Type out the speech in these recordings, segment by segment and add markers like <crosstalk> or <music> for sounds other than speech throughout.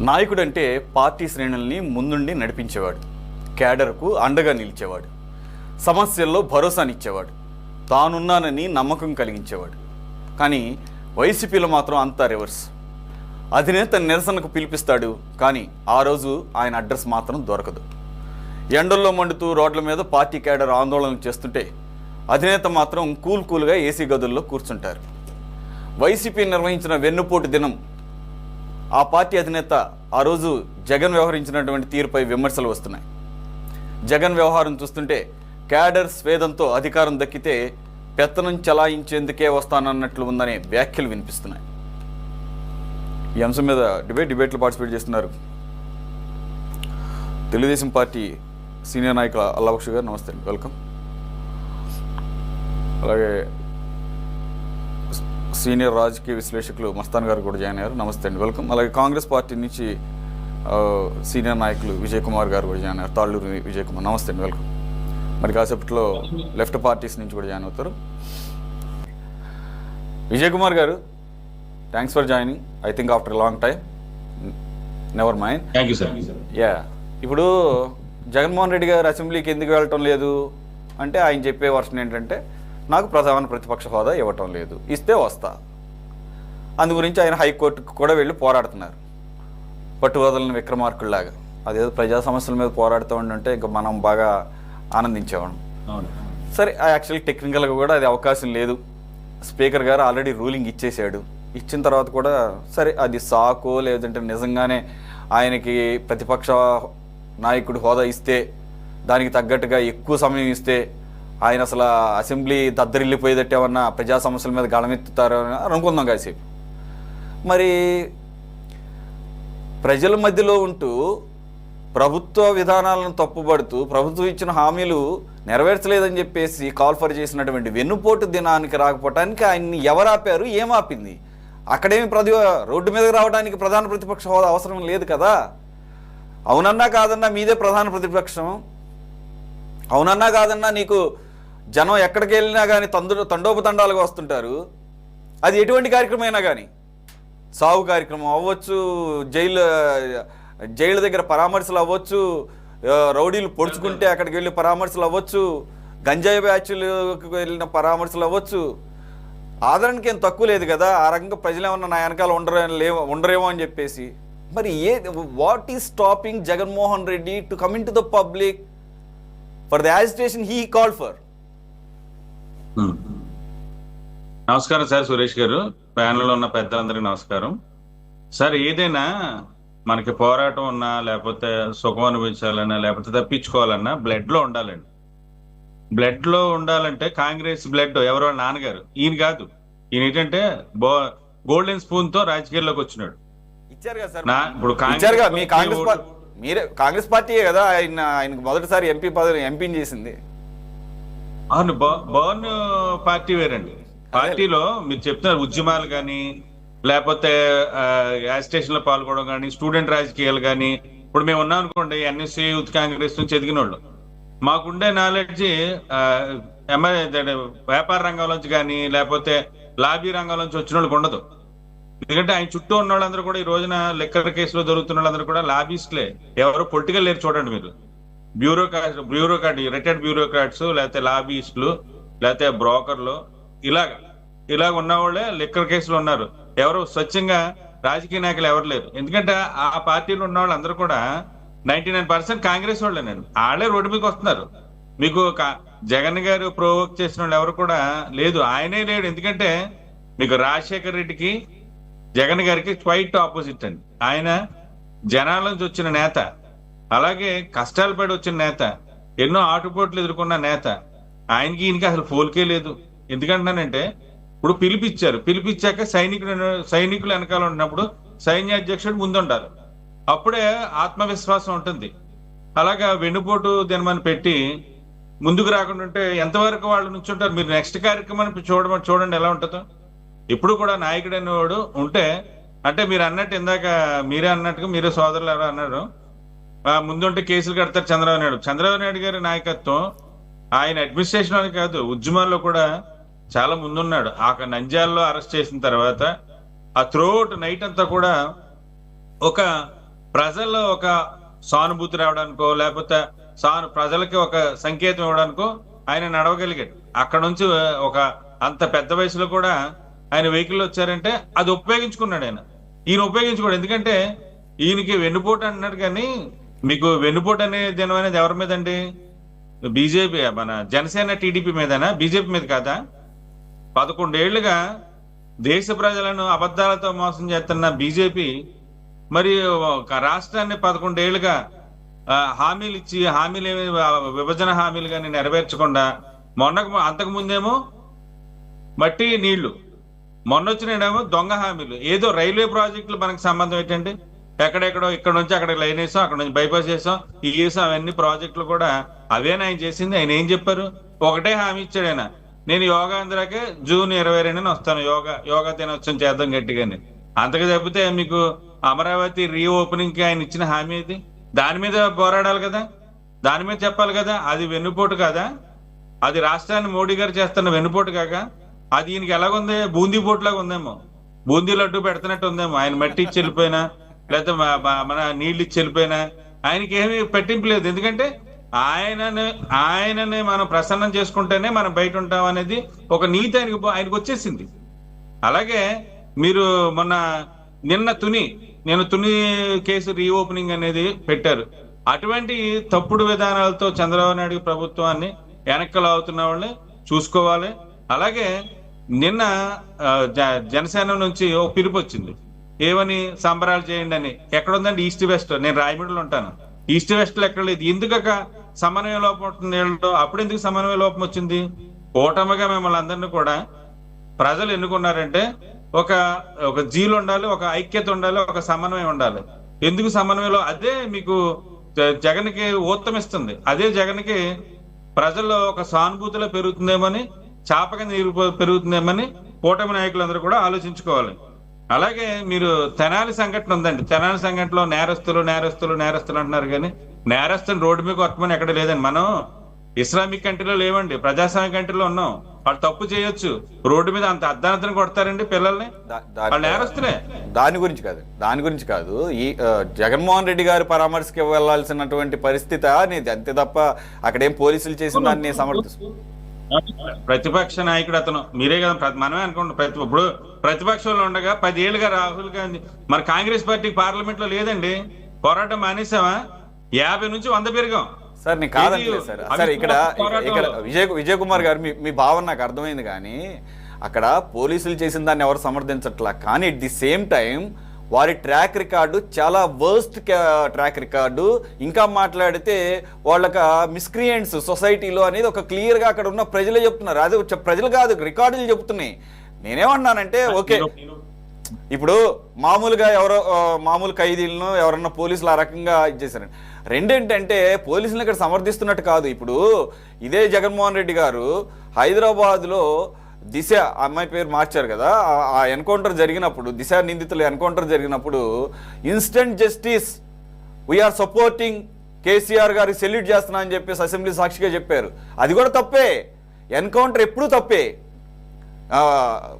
నాయకుడంటే party శ్రేణుల్ని ముందుండి నడిపించేవాడు. క్యాడర్కు అండగా నిలిచేవాడు. సమస్యల్లో భరోసానిచ్చేవాడు. తానున్నానని నమ్మకం కలిగించేవాడు. కానీ వైసీపీలో మాత్రం అంతా రివర్స్. అధినేత నిరసనకు పిలిపిస్తాడు కానీ ఆ రోజు ఆయన అడ్రస్ మాత్రం దొరకదు. ఎండల్లో మండుతూ రోడ్ల మీద పార్టీ క్యాడర్ ఆందోళన చేస్తుంటే అధినేత మాత్రం కూల్ కూల్గా ఏసీ గదుల్లో కూర్చుంటారు. వైసీపీ నిర్వహించిన వెన్నుపోటు దినం ఆ పార్టీ అధినేత ఆ రోజు జగన్ వ్యవహరించినటువంటి తీరుపై విమర్శలు వస్తున్నాయి. జగన్ వ్యవహారం చూస్తుంటే క్యాడర్ స్వేదంతో అధికారం దక్కితే పెత్తనం చలాయించేందుకే వస్తానన్నట్లు ఉందనే వ్యాఖ్యలు వినిపిస్తున్నాయి. ఈ అంశం మీద డిబేట్ డిబేట్లు పార్టిసిపేట్ చేస్తున్నారు తెలుగుదేశం పార్టీ సీనియర్ నాయకుల అల్లాబక్ష గారు. నమస్తే వెల్కమ్. అలాగే సీనియర్ రాజకీయ విశ్లేషకులు మస్తాన్ గారు కూడా జాయిన్ అయ్యారు. నమస్తే అండి వెల్కమ్. అలాగే కాంగ్రెస్ పార్టీ నుంచి సీనియర్ నాయకులు విజయ్ కుమార్ గారు కూడా జాయిన్ అయ్యారు. తాళ్ళూరు విజయ్ కుమార్ నమస్తే అండి వెల్కమ్. మరి కాసేపట్లో లెఫ్ట్ పార్టీస్ నుంచి కూడా జాయిన్ అవుతారు. Vijay Kumar garu thanks for joining I think after long time never mind thank you sir yeah ఇప్పుడు జగన్మోహన్ రెడ్డి గారు అసెంబ్లీకి ఎందుకు వెళ్ళటం లేదు? అంటే ఆయన చెప్పే వర్షన్ ఏంటంటే నాకు ప్రధాన ప్రతిపక్ష హోదా ఇవ్వటం లేదు. ఇస్తే వస్తా. అందు గురించి ఆయన హైకోర్టుకు కూడా వెళ్ళి పోరాడుతున్నారు. పట్టు వదలని విక్రమార్కుల్లాగా. అదేదో ప్రజా సమస్యల మీద పోరాడుతూ ఉంటే ఇంకా మనం బాగా ఆనందించేవాళ్ళం. అవును. సరే యాక్చువల్లీ టెక్నికల్గా కూడా అది అవకాశం లేదు. స్పీకర్ గారు ఆల్రెడీ రూలింగ్ ఇచ్చేసాడు ఇచ్చిన తర్వాత కూడా సరే అది సాకో లేదంటే నిజంగానే ఆయనకి ప్రతిపక్ష నాయకుడు హోదా ఇస్తే దానికి తగ్గట్టుగా ఎక్కువ సమయం ఇస్తే ఆయన అసలు అసెంబ్లీ దద్దరిల్లిపోయేదట్టు ఏమన్నా ప్రజా సమస్యల మీద గళమెత్తుతారో అని అనుకుందాం కాసేపు. మరి ప్రజల మధ్యలో ఉంటూ ప్రభుత్వ విధానాలను తప్పుపడుతూ ప్రభుత్వం ఇచ్చిన హామీలు నెరవేర్చలేదని చెప్పేసి కాల్ ఫర్ చేసినటువంటి వెన్నుపోటు దినానికి రాకపోవటానికి ఆయన్ని ఎవరు ఆపారు ఏం ఆపింది అక్కడేమి ప్రతి రోడ్డు మీదకి రావడానికి ప్రధాన ప్రతిపక్ష హోదా అవసరం లేదు కదా? అవునన్నా కాదన్నా మీదే ప్రధాన ప్రతిపక్షం. అవునన్నా కాదన్నా నీకు జనం ఎక్కడికి వెళ్ళినా కానీ తండు తండోపతండాలుగా వస్తుంటారు. అది ఎటువంటి కార్యక్రమం అయినా కానీ సాగు కార్యక్రమం అవ్వచ్చు జైలు జైలు దగ్గర పరామర్శలు అవ్వచ్చు రౌడీలు పొడుచుకుంటే అక్కడికి వెళ్ళి పరామర్శలు అవ్వచ్చు గంజాయి బ్యాచ్లకు వెళ్ళిన పరామర్శలు అవ్వచ్చు. ఆదరణకి ఏం తక్కువ లేదు కదా ఆ రకంగా ప్రజలు ఏమన్నా నా వెనకాల ఉండరే లేవు ఉండరేమో అని చెప్పేసి. మరి ఏ what is stopping Jaganmohan Reddy to coming to the public for the agitation he call for నమస్కారం సార్ సురేష్ గారు. ప్యానెల్లో ఉన్న పెద్దలందరికీ నమస్కారం. సార్ ఏదైనా మనకి పోరాటం ఉన్నా లేకపోతే సుఖం అనుభవించాలన్నా లేకపోతే తప్పించుకోవాలన్నా బ్లడ్లో ఉండాలండి. బ్లడ్లో ఉండాలంటే కాంగ్రెస్ బ్లడ్ ఎవరో నాన్నగారు. ఈయన కాదు. ఈయన ఏంటంటే బో గోల్డెన్ స్పూన్తో రాజకీయాల్లోకి వచ్చినాడు. ఇచ్చారు కదా సార్. నా ఇప్పుడు కాంగ్రెస్ మీరే కాంగ్రెస్ పార్టీయే కదా ఆయన ఆయనకు మొదటిసారి ఎంపీ పదవి ఎంపీని చేసింది. అవును బర్న్ పార్టీ వేరండి. పార్టీలో మీరు చెప్తున్నారు ఉద్యమాలు కానీ లేకపోతే యాజిటేషన్లో పాల్గొనడం కానీ స్టూడెంట్ రాజకీయాలు కానీ ఇప్పుడు మేము ఉన్నాం అనుకోండి ఎన్ఎస్సీ యూత్ కాంగ్రెస్ నుంచి ఎదిగిన వాళ్ళు మాకుండే నాలెడ్జ్ వ్యాపార రంగంలోంచి కానీ లేకపోతే లాబీ రంగంలోంచి వచ్చిన వాళ్ళకి ఉండదు. ఎందుకంటే ఆయన చుట్టూ ఉన్న వాళ్ళందరూ కూడా ఈ రోజున లెక్కర్ కేసులో దొరుకుతున్న వాళ్ళందరూ కూడా లాబీస్ట్లే ఎవరు పొలిటికల్ లేరు చూడండి మీరు. బ్యూరోక్రాట్ బ్యూరోక్రాట్ రిటైర్డ్ బ్యూరోక్రాట్స్ లేకపోతే లాబీస్టులు లేకపోతే బ్రోకర్లు ఇలాగ ఇలాగ ఉన్న వాళ్ళే లిక్కర్ కేసులు ఉన్నారు. ఎవరు? స్వచ్ఛంగా రాజకీయ నాయకులు ఎవరు లేరు. ఎందుకంటే ఆ పార్టీలో ఉన్న వాళ్ళందరూ కూడా నైన్టీ నైన్ పర్సెంట్ కాంగ్రెస్ వాళ్ళేనండి వాళ్ళే రోడ్డు మీకు వస్తున్నారు. మీకు జగన్ గారు ప్రోవోక్ చేసిన వాళ్ళు ఎవరు కూడా లేదు. ఆయనే లేడు. ఎందుకంటే మీకు రాజశేఖర్ రెడ్డికి జగన్ గారికి క్వైట్ ఆపోజిట్ అండి. ఆయన జనాల నుంచి వచ్చిన నేత. అలాగే కష్టాలు పడి వచ్చిన నేత ఎన్నో ఆటుపోట్లు ఎదుర్కొన్న నేత ఆయనకి ఈయనకి అసలు ఫోల్కే లేదు. ఎందుకంటున్నానంటే ఇప్పుడు పిలిపిచ్చారు. పిలిపిచ్చాక సైనికుడు సైనికులు వెనకాల ఉన్నప్పుడు సైన్యాధ్యక్షుడు ముందుండాలి. అప్పుడే ఆత్మవిశ్వాసం ఉంటుంది. అలాగా వెన్నుపోటు దినమని పెట్టి ముందుకు రాకుండా ఉంటే ఎంతవరకు వాళ్ళు నుంచుంటారు? మీరు నెక్స్ట్ కార్యక్రమాన్ని చూడమని చూడండి ఎలా ఉంటుందో. ఇప్పుడు కూడా నాయకుడు అనేవాడు ఉంటే అంటే మీరు అన్నట్టు ఇందాక మీరే అన్నట్టుగా మీరే సోదరులు ఎవరో అన్నారు. ముందుంటే కేసులు కడతారు చంద్రబాబు నాయుడు. చంద్రబాబు నాయుడు గారి నాయకత్వం ఆయన అడ్మినిస్ట్రేషన్ అని కాదు ఉద్యమాల్లో కూడా చాలా ముందున్నాడు. ఆ నంద్యాలలో అరెస్ట్ చేసిన తర్వాత ఆ త్రోట్ నైట్ అంతా కూడా ఒక ప్రజల్లో ఒక సానుభూతి రావడానికో లేకపోతే సాను ప్రజలకి ఒక సంకేతం ఇవ్వడానికో ఆయన నడవగలిగాడు. అక్కడ నుంచి ఒక అంత పెద్ద వయసులో కూడా ఆయన వెహికల్ వచ్చారంటే అది ఉపయోగించుకున్నాడు ఆయన. ఈయన ఉపయోగించుకోడు. ఎందుకంటే ఈయనకి వెన్నుపోటు అంటున్నాడు కానీ మీకు వెన్నుపోటు అనే దినం అనేది ఎవరి మీద అండి బీజేపీ మన జనసేన టీడీపీ మీదనా? బీజేపీ మీద కాదా? పదకొండేళ్ళుగా దేశ ప్రజలను అబద్ధాలతో మోసం చేస్తున్న బీజేపీ మరి ఒక రాష్ట్రాన్ని పదకొండేళ్ళుగా హామీలు ఇచ్చి హామీలు విభజన హామీలు కానీ నెరవేర్చకుండా మొన్నకు అంతకు ముందేమో మట్టి నీళ్ళు మొన్న వచ్చినేమో దొంగ హామీలు ఏదో రైల్వే ప్రాజెక్టులు మనకు సంబంధం ఏంటంటే ఎక్కడెక్కడో ఇక్కడ నుంచి అక్కడ లైన్ వేసాం అక్కడ నుంచి బైపాస్ చేసాం. ఈ వేసాం అవన్నీ ప్రాజెక్టులు కూడా అవేనా ఆయన చేసింది. ఆయన ఏం చెప్పారు? ఒకటే హామీ ఇచ్చాడు ఆయన. నేను యోగాంధ్రాకే జూన్ ఇరవై రెండున వస్తాను. యోగా యోగా దినోత్సవం చేద్దాం గట్టిగాని. అంతకు తప్పితే మీకు అమరావతి రీఓపెనింగ్కి ఆయన ఇచ్చిన హామీ ఇది దాని మీద పోరాడాలి కదా? దాని మీద చెప్పాలి కదా? అది వెన్నుపోటు కదా? అది రాష్ట్రాన్ని మోడీ గారు చేస్తున్న వెన్నుపోటు కాక? అది ఈయనకి ఎలాగుంది? బూందీ పోటులాగా ఉందేమో. బూందీ లడ్డు పెడుతున్నట్టు ఉందేమో. ఆయన మట్టి ఇచ్చి వెళ్ళిపోయినా లేకపోతే మన నీళ్ళు ఇచ్చి వెళ్ళిపోయినా ఆయనకి ఏమీ పెట్టింపు లేదు. ఎందుకంటే ఆయనని ఆయనని మనం ప్రసన్నం చేసుకుంటేనే మనం బయట ఉంటాం అనేది ఒక నీతి ఆయనకు ఆయనకు వచ్చేసింది. అలాగే మీరు మొన్న నిన్న తుని నేను తుని కేసు రీఓపెనింగ్ అనేది పెట్టారు. అటువంటి తప్పుడు విధానాలతో చంద్రబాబు నాయుడు ప్రభుత్వాన్ని వెనక్కి లాగుతున్న వాళ్ళని చూసుకోవాలి. అలాగే నిన్న జ- జనసేన నుంచి ఓ పిలుపు వచ్చింది. ఏమని సంబరాలు చేయండి అని ఎక్కడ ఉందండి ఈస్ట్ వెస్ట్. నేను రాయమండ్రిలో ఉంటాను. ఈస్ట్ వెస్ట్లో ఎక్కడ లేదు. ఎందుకక సమన్వయ లోపం ఉంటుంది అప్పుడు ఎందుకు సమన్వయ లోపం వచ్చింది? ఓటమిగా మిమ్మల్ని అందరినీ కూడా ప్రజలు ఎన్నుకున్నారంటే ఒక ఒక జీలు ఉండాలి ఒక ఐక్యత ఉండాలి ఒక సమన్వయం ఉండాలి. ఎందుకు సమన్వయంలో అదే మీకు జ- జగన్కి ఊత్తమిస్తుంది అదే జగన్కి ప్రజల్లో ఒక సానుభూతిలో పెరుగుతుందేమని చాపక నీరు పెరుగుతుందేమని కూటమి నాయకులందరూ కూడా ఆలోచించుకోవాలి. అలాగే మీరు తెనాలి సంఘటన ఉందండి. తెనాలి సంఘటనలో నేరస్తులు నేరస్తులు నేరస్తులు అంటున్నారు కానీ నేరస్తులు రోడ్డు మీద కొట్టమని ఎక్కడ లేదండి. మనం ఇస్లామిక్ కంట్రీలో లేవండి. ప్రజాస్వామ్య కంట్రీలో ఉన్నాం. వాళ్ళు తప్పు చేయొచ్చు. రోడ్డు మీద అంత అర్ధానంతరం కొడతారండి పిల్లల్ని. వాళ్ళు నేరస్తులే. దాని గురించి కాదు. దాని గురించి కాదు. ఈ జగన్మోహన్ రెడ్డి గారి పరామర్శకి వెళ్ళాల్సినటువంటి పరిస్థితి అనేది అంతే తప్ప అక్కడేం పోలీసులు చేసిన దాన్ని నేను సమర్థిస్తూ ప్రతిపక్ష నాయకుడు అతను. మీరే కదా మనమే అనుకోండి ప్రతి ఇప్పుడు ప్రతిపక్షంలో ఉండగా పదేళ్ళుగా రాహుల్ గాంధీ మరి కాంగ్రెస్ పార్టీ పార్లమెంట్లో లేదండి. పోరాటం మానేసామా యాభై నుంచి వంద పెరిగాం. సార్ నేను కాదంటలేదు సార్. సార్ ఇక్కడ. ఇక్కడ విజయ్ విజయ్ కుమార్ గారు మీ మీ భావన నాకు అర్థమైంది కానీ అక్కడ పోలీసులు చేసిన దాన్ని ఎవరు సమర్థించట్లా? కానీ ఎట్ ది సేమ్ టైం వారి ట్రాక్ రికార్డు చాలా వర్స్ట్ ట్రాక్ రికార్డు. ఇంకా మాట్లాడితే వాళ్ళకి మిస్క్రియంట్స్ సొసైటీలో అనేది ఒక క్లియర్గా అక్కడ ఉన్న ప్రజలే చెప్తున్నారు. అది వచ్చే ప్రజలు కాదు రికార్డులు చెప్తున్నాయి. నేనేమన్నానంటే ఓకే. ఇప్పుడు మామూలుగా ఎవరో మామూలు ఖైదీలను ఎవరన్నా పోలీసులు ఆ రకంగా ఇచ్చేసారు రెండేంటంటే పోలీసులను ఇక్కడ సమర్థిస్తున్నట్టు కాదు. ఇప్పుడు ఇదే జగన్మోహన్ రెడ్డి గారు హైదరాబాద్లో దిశ అమ్మాయి పేరు మార్చారు కదా ఆ- ఎన్కౌంటర్ జరిగినప్పుడు దిశ నిందితుల ఎన్కౌంటర్ జరిగినప్పుడు instant justice we're supporting KCR గారికి సెల్యూట్ చేస్తున్నా అని చెప్పేసి అసెంబ్లీ సాక్షిగా చెప్పారు. అది కూడా తప్పే. ఎన్కౌంటర్ ఎప్పుడూ తప్పే.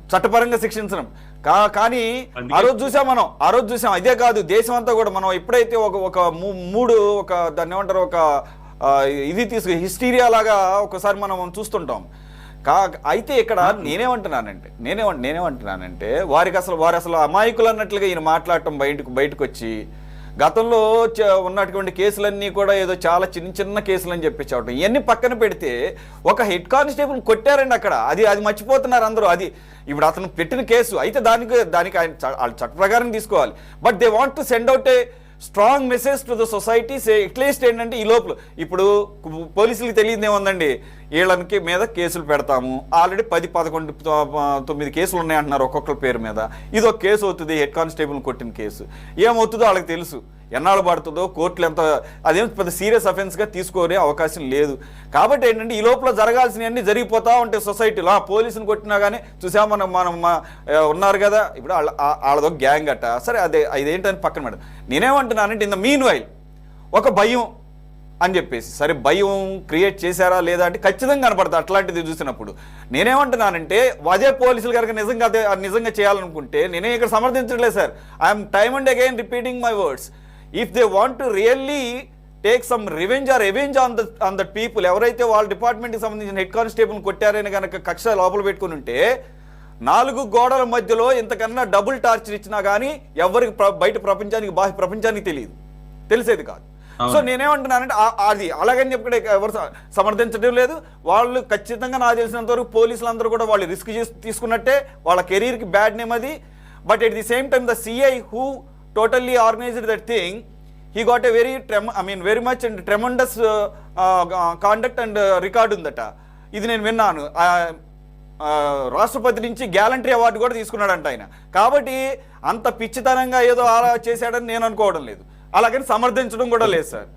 చట్టపరంగా శిక్షించడం. కా కానీ ఆ రోజు చూసాం మనం. ఆ రోజు చూసాం. ఇదే కాదు దేశం అంతా కూడా మనం ఎప్పుడైతే ఒక ఒక మూడు ఒక దాన్ని ఏమంటారు ఒక ఇది తీసుకు హిస్టీరియా లాగా ఒకసారి మనం చూస్తుంటాం. కా అయితే ఇక్కడ నేనేమంటున్నానంటే నేనే నేనేమంటున్నానంటే వారికి అసలు వారు అసలు అమాయకులు అన్నట్లుగా ఈయన మాట్లాడటం బయటకు బయటకు వచ్చి గతంలో చ- ఉన్నటువంటి కేసులన్నీ కూడా ఏదో చాలా చిన్న చిన్న కేసులు అని చెప్పి ఇవన్నీ పక్కన పెడితే ఒక హెడ్ కానిస్టేబుల్ కొట్టారండి అక్కడ. అది అది మర్చిపోతున్నారు అందరూ. అది ఇప్పుడు అతను పెట్టిన కేసు. అయితే దానికి దానికి ఆయన చట్ట ప్రకారం తీసుకోవాలి. But they want to send out a strong message to the society say ఏంటంటే ఈ లోపల ఇప్పుడు పోలీసులకు తెలియదు ఏముందండి వీళ్ళకి మీద కేసులు పెడతాము. ఆల్రెడీ పది పదకొండు తొమ్మిది కేసులు ఉన్నాయి అంటున్నారు ఒక్కొక్కరి పేరు మీద. ఇది ఒక కేసు అవుతుంది హెడ్ కానిస్టేబుల్ కొట్టిన కేసు. ఏమవుతుందో వాళ్ళకి తెలుసు. ఎన్నాళ్ళు పడుతుందో కోర్టులు ఎంత అదేం పెద్ద సీరియస్ అఫెన్స్గా తీసుకోనే అవకాశం లేదు. కాబట్టి ఏంటంటే ఈ లోపల జరగాల్సినవన్నీ జరిగిపోతా ఉంటాయి సొసైటీలో. ఆ పోలీసుని కొట్టినా కానీ చూసా మనం మనం ఉన్నారు కదా? ఇప్పుడు వాళ్ళ వాళ్ళదో గ్యాంగ్ అట్ట. సరే అదే ఇదేంటని పక్కన పెడదాం. నేనేమంటున్నానంటే ఇన్ ద మీన్ వైల్ ఒక భయం అని చెప్పేసి సరే భయం క్రియేట్ చేశారా లేదా అంటే ఖచ్చితంగా కనపడుతుంది అట్లాంటిది చూసినప్పుడు. నేనేమంటున్నానంటే అదే పోలీసులు కనుక నిజంగా అదే నిజంగా చేయాలనుకుంటే నేనే ఇక్కడ సమర్థించట్లేదు sir. I'm time and again repeating my words if they want to really take some revenge or revenge on the on that people ఎవరైతే వాళ్ళ డిపార్ట్మెంట్కి సంబంధించిన హెడ్ కానిస్టేబుల్ కొట్టారని కనుక కక్ష లోపల పెట్టుకుని ఉంటే నాలుగు గోడల మధ్యలో ఇంతకన్నా డబుల్ టార్చర్ ఇచ్చినా కానీ ఎవరికి బయట ప్రపంచానికి బాహ్య ప్రపంచానికి తెలియదు. తెలిసేది కాదు. సో నేనేమంటున్నానంటే అది అలాగని చెప్పి ఎవరు సమర్థించడం లేదు. వాళ్ళు ఖచ్చితంగా నాకు తెలిసినంత వరకు పోలీసులు అందరూ కూడా వాళ్ళు రిస్క్ తీసుకున్నట్టే వాళ్ళ కెరీర్కి బ్యాడ్ నేమ్ అది. But at the same time the CI who totally organised that thing he got a very trem I mean very much and tremendous conduct and record ఉందట. ఇది నేను విన్నాను. రాష్ట్రపతి నుంచి గ్యాలంటరీ అవార్డు కూడా తీసుకున్నాడంట ఆయన. కాబట్టి అంత పిచ్చితనంగా ఏదో అలా చేశాడని నేను అనుకోవడం లేదు. అలాగని సమర్థించడం కూడా లేదు సార్.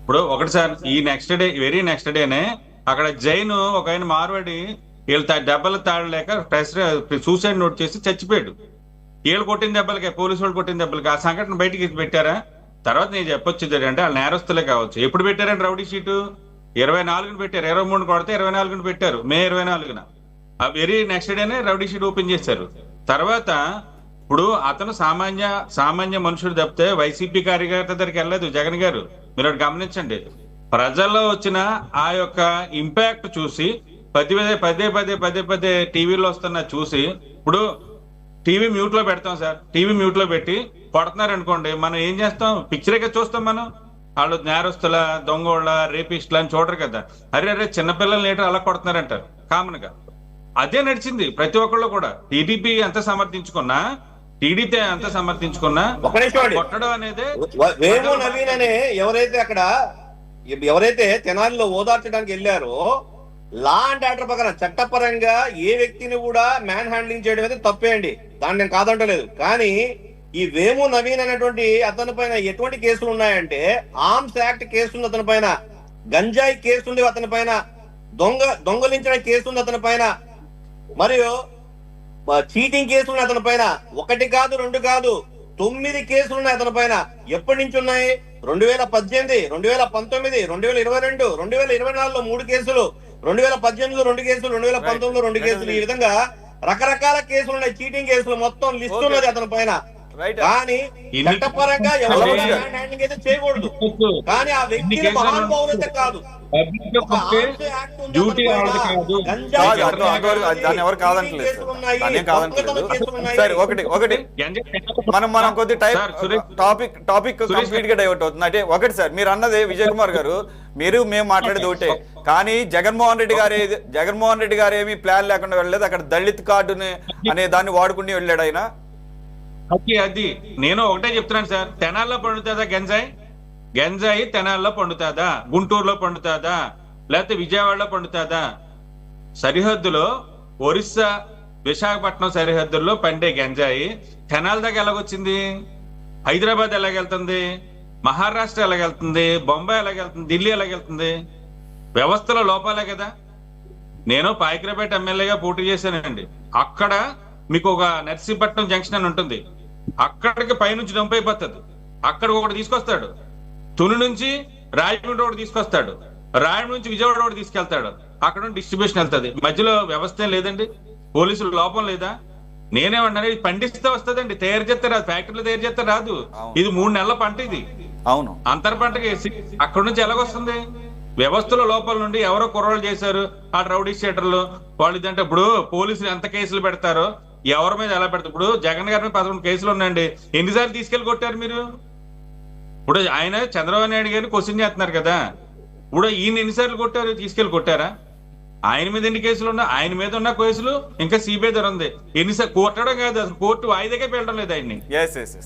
ఇప్పుడు ఒకటి సార్ ఈ నెక్స్ట్ డే వెరీ నెక్స్ట్ డేనే అక్కడ జైన్ ఒక ఆయన మార్వాడి వీళ్ళు దెబ్బలు తాడలేక ప్రెస్ సూసైడ్ నోట్ చేసి చచ్చిపోయాడు. వీళ్ళు కొట్టిన దెబ్బలకి పోలీసు వాళ్ళు కొట్టిన దెబ్బలకి ఆ సంఘటన బయటికి పెట్టారా? తర్వాత నేను చెప్పొచ్చు అంటే వాళ్ళు నేరస్తులే కావచ్చు. ఎప్పుడు పెట్టారండి రౌడీ షీటు? ఇరవై నాలుగున పెట్టారు. ఇరవై మూడు కొడితే ఇరవై నాలుగున పెట్టారు. మే ఇరవై నాలుగున. ఆ వెరీ నెక్స్ట్ డేనే రౌడీ షీట్ ఓపెన్ చేశారు. తర్వాత ఇప్పుడు అతను సామాన్య సామాన్య మనుషుడు తప్పితే వైసీపీ కార్యకర్త దగ్గరికి వెళ్ళలేదు జగన్ గారు. మీరు గమనించండి. ప్రజల్లో వచ్చిన ఆ యొక్క ఇంపాక్ట్ చూసి పది పదే పదే పదే పదే పదే టీవీలో వస్తున్న చూసి ఇప్పుడు టీవీ మ్యూట్లో పెడతాం సార్. టీవీ మ్యూట్లో పెట్టి కొడుతున్నారు అనుకోండి మనం ఏం చేస్తాం? పిక్చరేగా చూస్తాం మనం. వాళ్ళు నేరస్తుల దొంగోళ్ళ రేపిస్టుల అని చూడరు కదా. అరే అరే చిన్నపిల్లలు నేటి అలా కొడుతున్నారంటారు? కామన్గా. అదే నడిచింది ప్రతి ఒక్కళ్ళు కూడా. టీడీపీ ఎంత సమర్థించుకున్నా టీడీపీ ఎంత సమర్థించుకున్నా. కొట్టడం అనేది వేము నవీన్ అనే ఎవరైతే అక్కడ ఎవరైతే తెనాలిలో ఓదార్చడానికి వెళ్ళారో లా అండ్ ఆర్డర్ ప్రకారం చట్టపరంగా ఏ వ్యక్తిని కూడా మ్యాన్ హ్యాండ్లింగ్ చేయడం అనేది తప్పే అండి. దాన్ని నేను కాదంటలేదు. కానీ ఈ వేము నవీన్ అనేటువంటి అతని పైన ఎటువంటి కేసులు ఉన్నాయంటే ఆర్మ్స్ యాక్ట్ కేసు ఉంది అతని పైన గంజాయి కేసు ఉంది అతని పైన దొంగ దొంగలించిన కేసు ఉంది అతని పైన. మరియు చీటింగ్ కేసులు అతని పైన. ఒకటి కాదు రెండు కాదు తొమ్మిది కేసులు ఉన్నాయి అతని పైన. ఎప్పటి నుంచి ఉన్నాయి? రెండు వేల పద్దెనిమిది రెండు వేల పంతొమ్మిది రెండు వేల ఇరవై రెండు రెండు వేల ఇరవై నాలుగులో మూడు కేసులు రెండు వేల పద్దెనిమిదిలో రెండు కేసులు రెండు వేల పంతొమ్మిదిలో రెండు కేసులు. ఈ విధంగా రకరకాల కేసులు ఉన్నాయి చీటింగ్ కేసులు. మొత్తం లిస్ట్. ఉన్నది అతని పైన. కానీ చట్టపరంగా ఎవరు హ్యాండింగ్ చేయకూడదు. కానీ ఆ వ్యక్తి మహానుభావులైతే కాదు. డ్యూటీ. దాన్ని ఎవరు కాదంటలేదు దాన్ని. సరే ఒకటి ఒకటి. మనం మనం కొద్ది టైం టాపిక్ టాపిక్ కంప్లీట్గా డైవర్ట్ అవుతుంది. అంటే ఒకటి సార్ మీరు అన్నది విజయ్ కుమార్ గారు మీరు మేము మాట్లాడేది ఒకటే. కానీ జగన్మోహన్ రెడ్డి గారు జగన్మోహన్ రెడ్డి గారు ఏమీ ప్లాన్ లేకుండా వెళ్ళలేదు. అక్కడ దళిత్ కార్డుని అనే దాన్ని వాడుకుని వెళ్ళాడు ఆయన. అది అది. నేను ఒకటే చెప్తున్నాను సార్. తెనాల్లో పండుతుందా గంజాయి? గంజాయి తెనాల్లో పండుతుందా? గుంటూరులో పండుతుందా? లేకపోతే విజయవాడలో పండుతుందా? సరిహద్దులో ఒరిస్సా విశాఖపట్నం సరిహద్దుల్లో పండే గంజాయి తెనాల దాకా ఎలాగొచ్చింది? హైదరాబాద్ ఎలాగెళ్తుంది? మహారాష్ట్ర ఎలాగెళ్తుంది? బొంబాయి ఎలాగెళ్తుంది? ఢిల్లీ ఎలాగెళ్తుంది? వ్యవస్థలో లోపాలే కదా. నేను పాయకరపేట ఎమ్మెల్యేగా పోటీ చేశానండి. అక్కడ మీకు ఒక నర్సీపట్నం జంక్షన్ అని ఉంటుంది. అక్కడికి పైనుంచి డంప్ అయిపోతుంది అక్కడికి ఒకటి తీసుకొస్తాడు. తుని నుంచి రాయమండ్రి ఒకటి తీసుకొస్తాడు. రాయమండ్రి నుంచి విజయవాడ ఒకటి తీసుకెళ్తాడు. అక్కడ నుండి డిస్ట్రిబ్యూషన్ వెళ్తుంది. మధ్యలో వ్యవస్థ ఏం లేదండి? పోలీసులు లోపం లేదా? నేనేమన్నాను ఇది పండిస్తే వస్తుందండి. తయారు చేస్తే రాదు. ఫ్యాక్టరీలో తయారు చేస్తే రాదు. ఇది మూడు నెలల పంట ఇది. అవును. అంతర్ పంటకి వేసి అక్కడ నుంచి ఎలాగొస్తుంది? వ్యవస్థల లోపల నుండి ఎవరో కుర్రోళ్ళు చేశారు. ఆ రౌడీ షీటర్లు. వాళ్ళు ఇదంటే ఇప్పుడు పోలీసులు ఎంత కేసులు పెడతారో ఎవరి మీద ఎలా పెడతారు? ఇప్పుడు జగన్ గారి మీద పదకొండు కేసులు ఉన్నాయండి. ఎన్నిసార్లు తీసుకెళ్ళి కొట్టారు మీరు? ఇప్పుడు ఆయన చంద్రబాబు నాయుడు గారిని క్వశ్చన్ చేస్తున్నారు కదా. ఇప్పుడు ఈయన ఎన్నిసార్లు కొట్టారు? తీసుకెళ్ళి కొట్టారా? ఆయన మీద ఎన్ని కేసులు ఉన్నా ఆయన మీద ఉన్న కేసులు ఇంకా సిబిఐ దగ్గర ఉంది. ఎన్నిసార్లు కొట్టడం కాదు అసలు. కోర్టు వాయిదాకే వెళ్ళడం లేదు ఆయన్ని.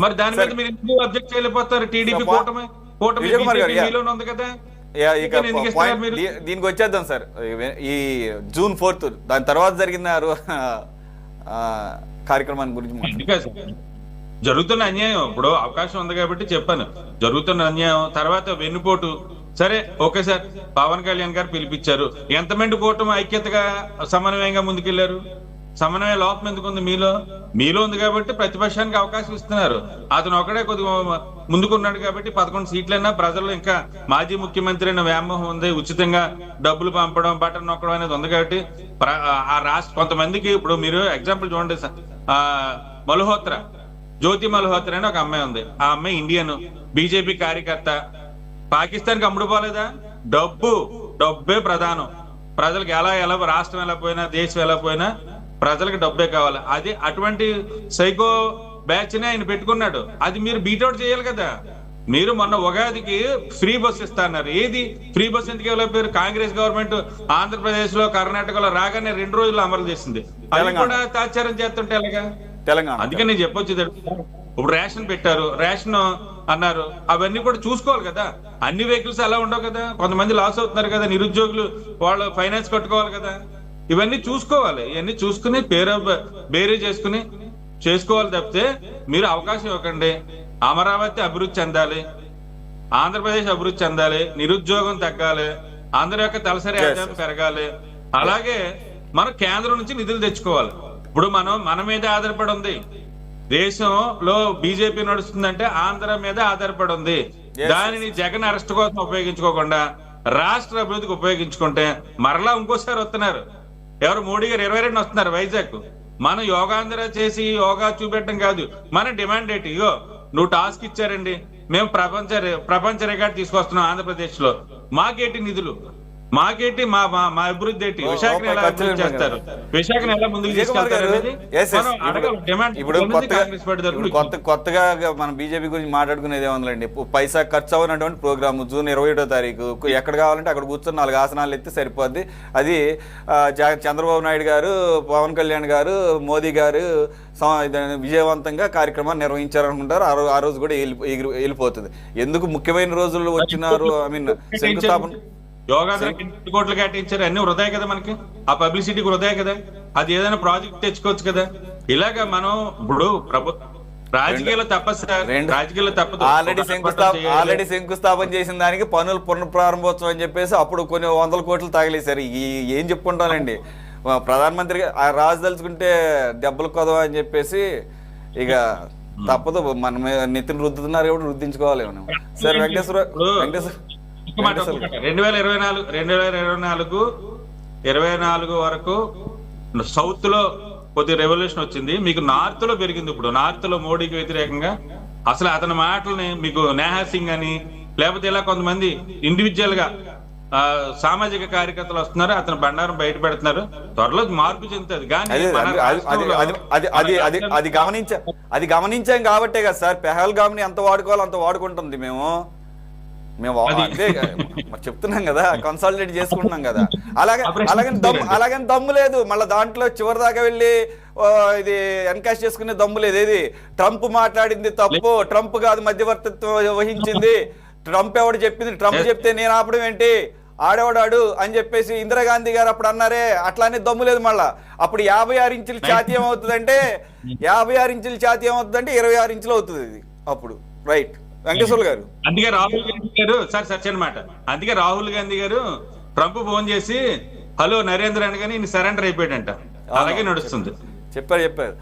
మరి దాని మీద మీరు ఎందుకు అబ్జెక్ట్ చేయలేకపోతారు? టీడీపీ కూటమి కూటమి ఉంది కదా. దీనికి వచ్చేద్దాం సార్ ఈ- జూన్ ఫోర్త్ దాని తర్వాత జరిగిన కార్యక్రమాన్ని గురించి జరుగుతున్న అన్యాయం ఇప్పుడు అవకాశం ఉంది కాబట్టి చెప్పాను. జరుగుతున్న అన్యాయం తర్వాత వెన్నుపోటు. సరే ఓకే సార్. పవన్ కళ్యాణ్ గారు పిలిపించారు. ఎంతమంది కూటమి ఐక్యతగా సమన్వయంగా ముందుకెళ్ళారు? సమన్వయ లోపం ఎందుకు ఉంది మీలో? మీలో ఉంది కాబట్టి ప్రతిపక్షానికి అవకాశం ఇస్తున్నారు. అతను ఒకడే కొద్దిగా ముందుకున్నాడు కాబట్టి పదకొండు సీట్లైనా ప్రజలు ఇంకా మాజీ ముఖ్యమంత్రి అయిన వ్యామోహం ఉంది. ఉచితంగా డబ్బులు పంపడం బటన్ నొక్కడం అనేది ఉంది కాబట్టి ఆ రాష్ట్ర కొంతమందికి ఇప్పుడు మీరు ఎగ్జాంపుల్ చూడండి సార్ ఆ, మల్హోత్రా జ్యోతి మల్హోత్రా అని ఒక అమ్మాయి ఉంది. ఆ అమ్మాయి ఇండియన్. బీజేపీ కార్యకర్త. పాకిస్తాన్కి అమ్ముడుపోలేదా డబ్బు. డబ్బే ప్రధానం. ప్రజలకు ఎలా ఎలా రాష్ట్రం ఎలా పోయినా దేశం ఎలా పోయినా ప్రజలకు డబ్బే కావాలి. అది అటువంటి సైకో బ్యాచ్ని ఆయన పెట్టుకున్నాడు. అది మీరు బీటౌట్ చేయాలి కదా. మీరు మొన్న ఉగాదికి ఫ్రీ బస్ ఇస్తాన్నారు. ఏది? ఫ్రీ బస్ ఎందుకు ఇవ్వలేకపోయారు కాంగ్రెస్ గవర్నమెంట్ ఆంధ్రప్రదేశ్లో కర్ణాటకలో రాగానే రెండు రోజులు అమలు చేసింది. అది. కూడా తాచారం చేస్తుంటే ఎలాగా? తెలంగాణ. అందుకే నేను చెప్పొచ్చు ఇప్పుడు రేషన్ పెట్టారు రేషన్ అన్నారు. అవన్నీ కూడా చూసుకోవాలి కదా. అన్ని వెహికల్స్ అలా ఉండవు కదా. కొంతమంది లాస్ అవుతున్నారు కదా. నిరుద్యోగులు వాళ్ళు ఫైనాన్స్ కట్టుకోవాలి కదా. ఇవన్నీ చూసుకోవాలి. ఇవన్నీ చూసుకుని పేరు బేరీ చేసుకుని చేసుకోవాలి తప్పితే మీరు అవకాశం ఇవ్వకండి. అమరావతి అభివృద్ధి చెందాలి. ఆంధ్రప్రదేశ్ అభివృద్ధి చెందాలి. నిరుద్యోగం తగ్గాలి. ఆంధ్ర యొక్క తలసరి ఆదాయం పెరగాలి. అలాగే మనం కేంద్రం నుంచి నిధులు తెచ్చుకోవాలి. ఇప్పుడు మనం మన మీద ఆధారపడి ఉంది. దేశంలో బీజేపీ నడుస్తుందంటే ఆంధ్ర మీద ఆధారపడి ఉంది. దానిని జగన్ అరెస్ట్ కోసం ఉపయోగించుకోకుండా రాష్ట్ర అభివృద్ధికి ఉపయోగించుకుంటే మరలా ఇంకోసారి వస్తున్నారు. ఎవరు మోడీ గారు ఇరవై రెండు వస్తున్నారు వైజాగ్. మనం యోగాంధ్ర చేసి యోగా చూపెట్టడం కాదు. మన డిమాండ్ ఏంటి? ఇగో నువ్వు టాస్క్ ఇచ్చారండి. మేము ప్రపంచ ప్రపంచ రికార్డు తీసుకొస్తున్నాం ఆంధ్రప్రదేశ్లో మాకేటి నిధులు? మాకేటి? మా మా- అభివృద్ధి ఏంటి? విశాఖను ఎలా అభివృద్ధి చేస్తారు? విశాఖను ఎలా ముందుకు తీసుకెళ్తారు కొత్త కొత్తగా మన బీజేపీ గురించి మాట్లాడుకునేది ఏముందండి పైసా ఖర్చు అవ్వనటువంటి ప్రోగ్రామ్ జూన్ ఇరవై ఏడో తారీఖు. ఎక్కడ కావాలంటే అక్కడ కూర్చొని నాలుగు ఆసనాలు ఎత్తి సరిపోద్ది. అది చంద్రబాబు నాయుడు గారు పవన్ కళ్యాణ్ గారు మోదీ గారు విజయవంతంగా కార్యక్రమాన్ని నిర్వహించారనుకుంటారు ఆ రోజు ఆ రోజు కూడా వెళ్ళిపోతుంది ఎందుకు ముఖ్యమైన రోజుల్లో వచ్చినారు? ఐ మీన్ శంకుస్థాపన యోగాంధ్రకి ఎన్ని కోట్లు కేటాయించారు అన్ని వృధాయ కదా మనకి. ఆ పబ్లిసిటీకి వృధాయ కదా. అది ఏదైనా ప్రాజెక్ట్ తెచ్చుకోవచ్చు కదా. ఇలాగా మనం ఇప్పుడు ప్రభు రాజకీయాలు తప్పదు రాజకీయాలు తప్పదు. ఆల్రెడీ శంకుస్థాపన. ఆల్రెడీ శంకుస్థాపన చేసిన దానికి పనులు పునఃప్రారంభోత్సవం అని చెప్పేసి అప్పుడు కొన్ని వందల కోట్లు తగిలేశారు ఈ ఏం చెప్పుకుంటానండి? ప్రధానమంత్రి ఆ రాజు తలుచుకుంటే దెబ్బలు కొదవా అని చెప్పేసి ఇక తప్పదు. మన నెత్తిని రుద్దుతున్నారు కాబట్టి రుద్దించుకోవాలి మనం. సార్ వెంకటేశ్వర వెంకటేశ్వర రెండు వేల ఇరవై నాలుగు రెండు వేల ఇరవై నాలుగు ఇరవై నాలుగు వరకు సౌత్లో కొద్ది రెవల్యూషన్ వచ్చింది. మీకు నార్త్లో పెరిగింది ఇప్పుడు. నార్త్లో మోడీకి వ్యతిరేకంగా అసలు అతని మాటల్ని మీకు నేహా సింగ్ అని లేకపోతే ఇలా కొంతమంది ఇండివిజువల్గా ఆ, సామాజిక కార్యకర్తలు వస్తున్నారు. అతని బండారం బయట పెడుతున్నారు. త్వరలో మార్పు చెందుతుంది. కానీ అదే గమనించా అది గమనించాం కాబట్టే కదా సార్. పెహల్గామ్ని ఎంత వాడుకోవాలో అంత వాడుకుంటుంది మేము. మేము మరి చెప్తున్నాం కదా కన్సాలిడేట్ చేసుకుంటున్నాం కదా. <laughs> అలాగే అలాగని దమ్ము. అలాగని దమ్ము లేదు. మళ్ళీ దాంట్లో చివరి దాకా వెళ్ళి ఇది ఎన్కాష్ చేసుకునే దమ్ము లేదు. ఏది? ట్రంప్ మాట్లాడింది తప్పు. ట్రంప్ కాదు మధ్యవర్తిత్వం వహించింది. ట్రంప్ ఎవడు చెప్పింది? ట్రంప్. చెప్తే నేను ఆపడం ఏంటి? ఆడేవాడాడు అని చెప్పేసి ఇందిరాగాంధీ గారు అప్పుడు అన్నారే. అట్లానే దమ్ము లేదు మళ్ళా. అప్పుడు యాభై ఆరు ఇంచుల ఛాతీ ఏమవుతుందంటే యాభై ఆరు ఇంచుల ఛాతీ ఏమవుతుందంటే ఇరవై ఆరు ఇంచులు అవుతుంది ఇది అప్పుడు. రైట్ వెంకటేశ్వర గారు. అందుకే రాహుల్ గాంధీ గారు సార్ సత్య అనమాట అందుకే రాహుల్ గాంధీ గారు ట్రంప్ ఫోన్ చేసి హలో నరేంద్ర అనగానే ఈయన సరెండర్ అయిపోయాడంట. అలాగే నడుస్తుంది. చెప్పారు చెప్పారు.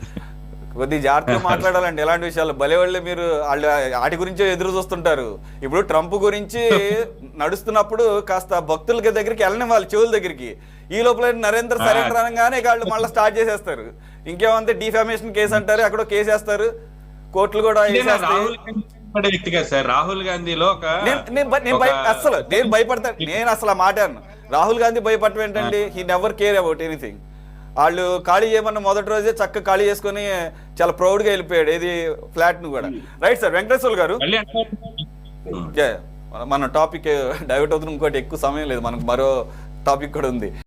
కొద్ది జాగ్రత్తగా <laughs> మాట్లాడాలండి. ఎలాంటి విషయాలు? భలేవాళ్ళే మీరు వాళ్ళు వాటి గురించే ఎదురు చూస్తుంటారు. ఇప్పుడు ట్రంప్ గురించి <laughs> నడుస్తున్నప్పుడు కాస్త భక్తుల దగ్గరికి వెళ్ళని వాళ్ళ చెవుల దగ్గరికి. ఈ లోపల నరేంద్ర సరెండర్ అనగానే వాళ్ళు మళ్ళీ స్టార్ట్ చేసేస్తారు. ఇంకేమంటే డిఫామేషన్ కేసు అంటారు అక్కడ కేసు వేస్తారు కోర్టులు కూడా భయపడే వ్యక్తి కదా సార్. రాహుల్ గాంధీలో ఒక నేను అసలు నేను భయపడతాను నేను అసలు ఆ మాట రాహుల్ గాంధీ భయపడటం ఏంటండి? He never care about anything వాళ్ళు ఖాళీ చేయమన్న మొదటి రోజే చక్కగా ఖాళీ చేసుకొని చాలా ప్రౌడ్గా వెళ్ళిపోయాడు. ఏది? ఫ్లాట్ను కూడా. రైట్ సార్ వెంకటేశ్వర గారు? మన టాపిక్ డైవర్ట్ అవుతున్న ఇంకోటి ఎక్కువ సమయం లేదు. మనకు మరో టాపిక్ కూడా ఉంది.